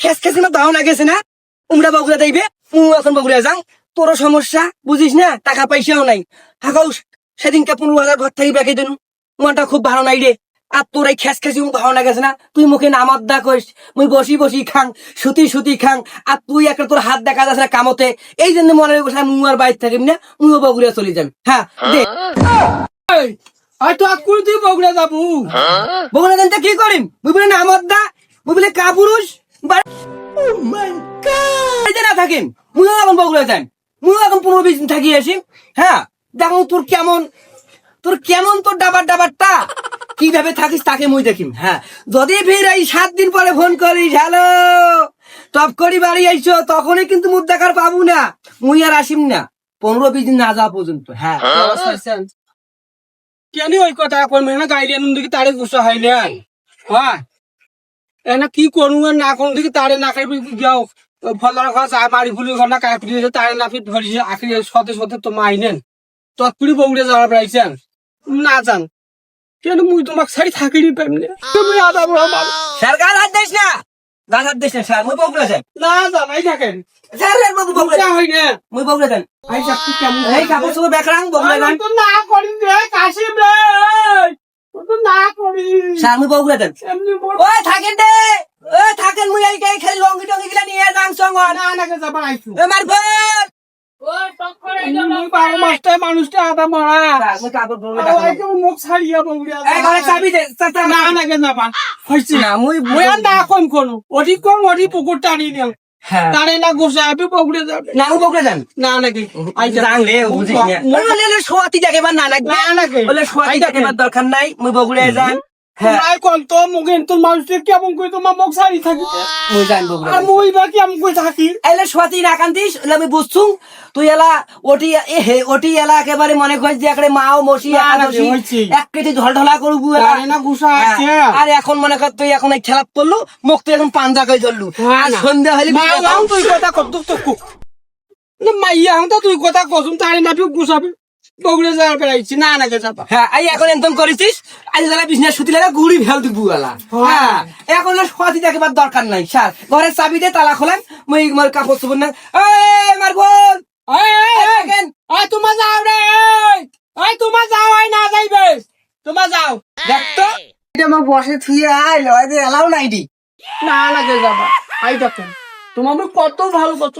খেস খেসি না দাও না গেছে না? উমরা বগুড়া দেবে উ এখন বগুড়া যাও তোর সমস্যা বুঝিস না? টাকা পয়সাও নাই। হাকাও সেদিনকে পনেরো হাজার ঘর থেকে বেঁকে দিন। মনটা খুব ভালো নাই রে। আর তোর এই খেস খেসি ভালো না গেছে না? তুই মুখে নামার দা কইস মুই বসি বসি খাং সুতি সুতি খাং আর তুই একটা তোর হাত দেখা যাচ্ছে না কামতে। এই জন্য মনে বসে মুই আর বাইর থাকিম না মুইও বগুড়া চলে যাবি। হ্যাঁ দে। আর তো আর কুড়ি তুই বগুড়া যাব। বগুড়া জানতে কি করিম? মুই বলে নামার দা মুই বলে কাপুরুষ। না থাকিম মুইও এখন বগুড়া যাই মুইও এখন পনেরো বিশ দিন থাকি আসিম হ্যাঁ? দেখো তোর কেমন তোর কেমন তোর ডাবার ডাবারটা? কীভাবে থাকিস তাকে মুই দেখিম হ্যাঁ? যদি ফির এই সাত দিন পরে ফোন করিস হ্যালো টপ করি বাড়ি আইছো তখনই কিন্তু মুখ দেখার পাবো না। মুই আর আসিম না পনেরো বিশ দিন না যাওয়া পর্যন্ত হ্যাঁ? কেন ওই কথা করবে না গাইড এনুন দিকে তারে গুসা হয় না হ্যাঁ? এনা কি করুন না করুন দিকে তারে না খাইবি যাও। ফলার চা মারি ফুলি ঘর না কাপড়ি তারে না ফিট ধরিছে আখরি সতে সতে তো মাইনেন তৎপুরি বগুড়ে যাওয়ার পাইছেন না জান কেন মুই তোমাক ছাড়ি থাকিনি পারমি তুমি আদা বড় মানুষ। স্যার গাছ হাত দিস না। গাছ হাত দিস না স্যার মুই বগুড়া যাই না জানাই থাকেন। স্যার রে, মুই বগুড়া বুঝা যাই হয় না। মুই বগুড়া যাই আই তুই কেমন এই কাপড় চোপড় বেকরাং বগুড়া যাই তো না করি রে কাশিম রে না যাই এমনি বড় ওই থাকেন দে ওই থাকেন মুই এই এই খালি লঙ্গি টঙ্গি গুলা নিয়ে যাং সঙ্গ না নাকে যাবার আইছু এ মার মানুষটা আদা মুখ ছাড়িয়া চাবি দে চা- না নাকে যাবা হইছে না মুই মুই আর না কম করু ওটি কম ওটি পুকুর টানি নিও হ্যাঁ তারে না গোসা আপনি বগুড়ে যাবে না বগুড়া যান না নাকি আই যাং। রে বুঝিস না। মুই বলে লে সোয়াতি যাকেবার না লাগবে। না নাকি বলে সোয়াতি যাকেবার দরকার নাই মুই বগুড়া যান। হ্যাঁ। তোমরাই তো মুখে তোর মানুষটা কেমন করে তোমার মুখ ছাড়ি থাকি? মুই যান আর মুই বা কেমন করে থাকি? এলে সোয়াতি না কান্দিস এলে আমি বুঝছু। তুই এলা ওটি হে ওটি এলা একেবারে মনে করিস যে একেবারে মাও মসি না, না, এক কেটে ঢল করবু না গুসা হ্যাঁ, আছে। আর এখন মনে কর তুই এখন এই খেলা পড়লু মুখ তুই এখন পাঞ্জা করে ধরলু। আর সন্ধ্যা হলে তুই কথা কত তো কু না তো তুই কথা কসুম তারে না তুই গুসাবি। বগুড়ে যাওয়ার পেরাইছি না নাকে যাবা। হ্যাঁ এই এখন এনতন করেছিস। আজ তাহলে বিজনেস সুতি লাগা গুড়ি ফেল দিবু এলা হ্যাঁ। এখন সোয়াতি দেখাবার দরকার নাই স্যার। ঘরের চাবি দিয়ে তালা খোলেন মই মোর কাপড় চোপড় না এই মার বোন! এই, তোমার যাও রে এই, তোমার যাও এই না যাইবে। তোমার যাও। দেখ তো। এটা আমার বসে থুয়ে আইল এদের এলাও নাই দি। না লাগে যাবা আই দেখেন তোমার আমার কত ভালো কত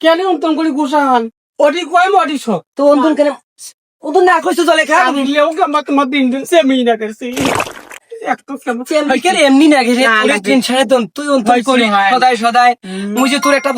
কেন অন্তন করে গুসা হন? ওটি কয় মটি শোক? তো অন্তন কেন অন্তন না কইছো চলে খা। আমি লেও আমার তোমার দিন দিন সেমি না করছি। একটু কেমন বিকেল এমনি না গেছে না, না, টেনশনে তুই অন্তর করি। সদাই সদায় সদায়। মুই যে তোর একটা